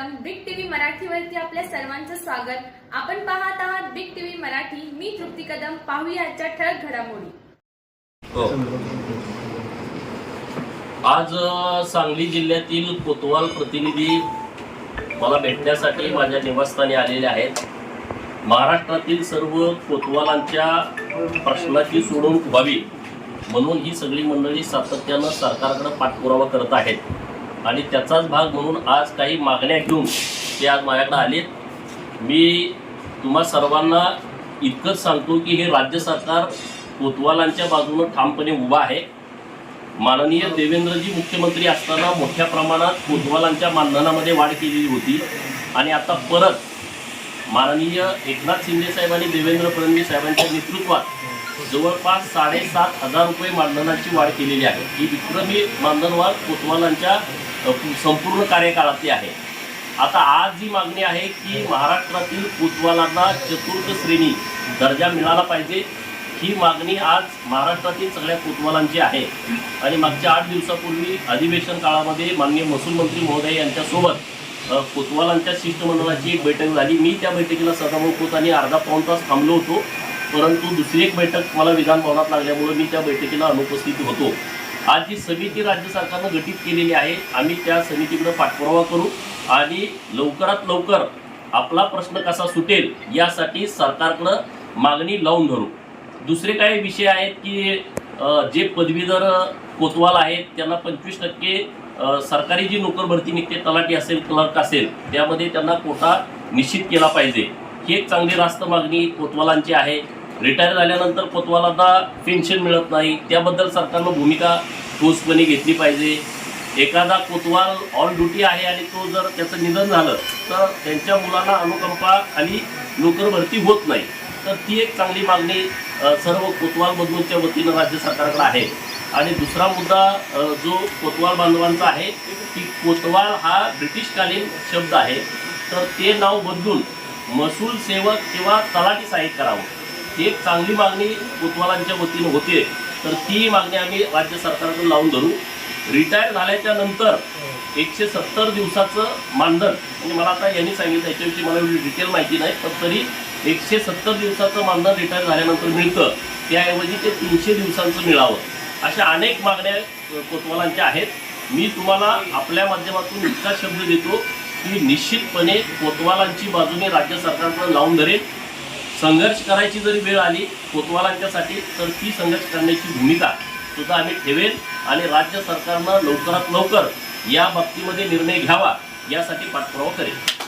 सर्वप्रथम big TV मराठीवरती आपल्या सर्वांचं स्वागत. आपण पाहत आहात बिग टीव्ही मराठी. मी तृप्ती कदम. पाहूया आजच्या ठळक घडामोडी. हो. आज सांगली जिल्ह्यातील कोतवाल प्रतिनिधी मला भेटण्यासाठी माझ्या निवासस्थानी आलेले आहेत. महाराष्ट्रातील सर्व कोतवालांच्या प्रश्नाची सोडून व्हावी म्हणून ही सगळी मंडळी सातत्यानं सरकारकडे पाठपुरावा करत आहेत. आणि त्याचाच भाग म्हणून आज काही मागण्या घेऊन ते आज माझ्याकडे आलेत. मी तुम्हा सर्वांना इतकंच सांगतो की हे राज्य सरकार कोतवालांच्या बाजूनं ठामपणे उभं आहे. माननीय देवेंद्रजी मुख्यमंत्री असताना मोठ्या प्रमाणात कोतवालांच्या मानधनामध्ये वाढ केलेली होती. आणि आता परत माननीय एकनाथ शिंदे साहेब आणि देवेंद्र फडणवीस साहेबांच्या नेतृत्वात जवळपास साडेसात हजार रुपये मानधनाची वाढ केलेली आहे. ही विक्रमी मानधनवाढ कोतवालांच्या संपूर्ण कार्यकाळातली आहे. आता आज जी मागणी आहे की महाराष्ट्रातील कोतवालांना चतुर्थ श्रेणी दर्जा मिळाला पाहिजे. ही मागणी आज महाराष्ट्रातील सगळ्या कोतवालांची आहे. आणि मागच्या आठ दिवसापूर्वी अधिवेशन काळामध्ये माननीय महसूल मंत्री महोदय यांच्यासोबत अ, कोतवालांच्या शिष्टमंडळाची एक बैठक झाली. मी त्या बैठकीला सदाभाऊ खोत आणि अर्धा पाऊण तास थांबलो होतो. परंतु दुसरी एक बैठक मला विधान भवनात लागल्यामुळे मी त्या बैठकीला अनुपस्थित होतो. आज जी समिती राज्य सरकारनं गठीत केलेली आहे आम्ही त्या समितीकडे पाठपुरावा करू आणि लवकरात लवकर आपला प्रश्न कसा सुटेल यासाठी सरकारकडं मागणी लावून धरू. दुसरे काही विषय आहेत की जे पदवीधर कोतवाल आहेत त्यांना पंचवीस टक्के सरकारी जी नोकर भरती निघते तलाठी असेल क्लर्क असेल त्यामध्ये त्यांना कोटा निश्चित केला पाहिजे. ही एक चांगली रास्त मागणी कोतवालांची आहे. रिटायर झाल्यानंतर कोतवालांना पेन्शन मिळत नाही. त्याबद्दल सरकारनं भूमिका ठोसपणे घेतली पाहिजे. एखादा कोतवाल ऑन ड्युटी आहे आणि तो जर त्याचं निधन झालं तर त्यांच्या मुलांना अनुकंपा खाली नोकर भरती होत नाही. तर ती एक चांगली मागणी सर्व कोतवाल बंधूंच्या वतीनं राज्य सरकारकडे आहे. आणि दुसरा मुद्दा जो कोतवाल बांधवांचा आहे की कोतवाल हा ब्रिटिशकालीन शब्द आहे. तर ते नाव बदलून महसूल सेवक किंवा तलाठी साहित्य करावं. ही एक चांगली मागणी कोतवालांच्या वतीनं होते तर ती मागणी आम्ही राज्य सरकारकडे लावून धरू. रिटायर झाल्याच्यानंतर एकशे सत्तर दिवसाचं मानधन म्हणजे मला आता यांनी सांगितलं याच्याविषयी मला एवढी डिटेल माहिती नाही पण तरी एकशे सत्तर दिवसाचं मानधन रिटायर झाल्यानंतर मिळतं. त्याऐवजी ते तीनशे दिवसांचं मिळावं. अशा अनेक मागण्या कोतवालांच्या आहेत. मी तुम्हाला आपल्या माध्यमातून इतका शब्द देतो की निश्चितपणे कोतवालांची बाजूने राज्य सरकारकडे लावून धरेल संघर्ष करायची जरी वेळ आली कोतवालांच्यासाठी तर ती संघर्ष करण्याची भूमिका सुद्धा आम्ही ठेवेल आणि राज्य सरकारनं लवकरात लवकर या बाबतीमध्ये निर्णय घ्यावा यासाठी पाठपुरावा करेल.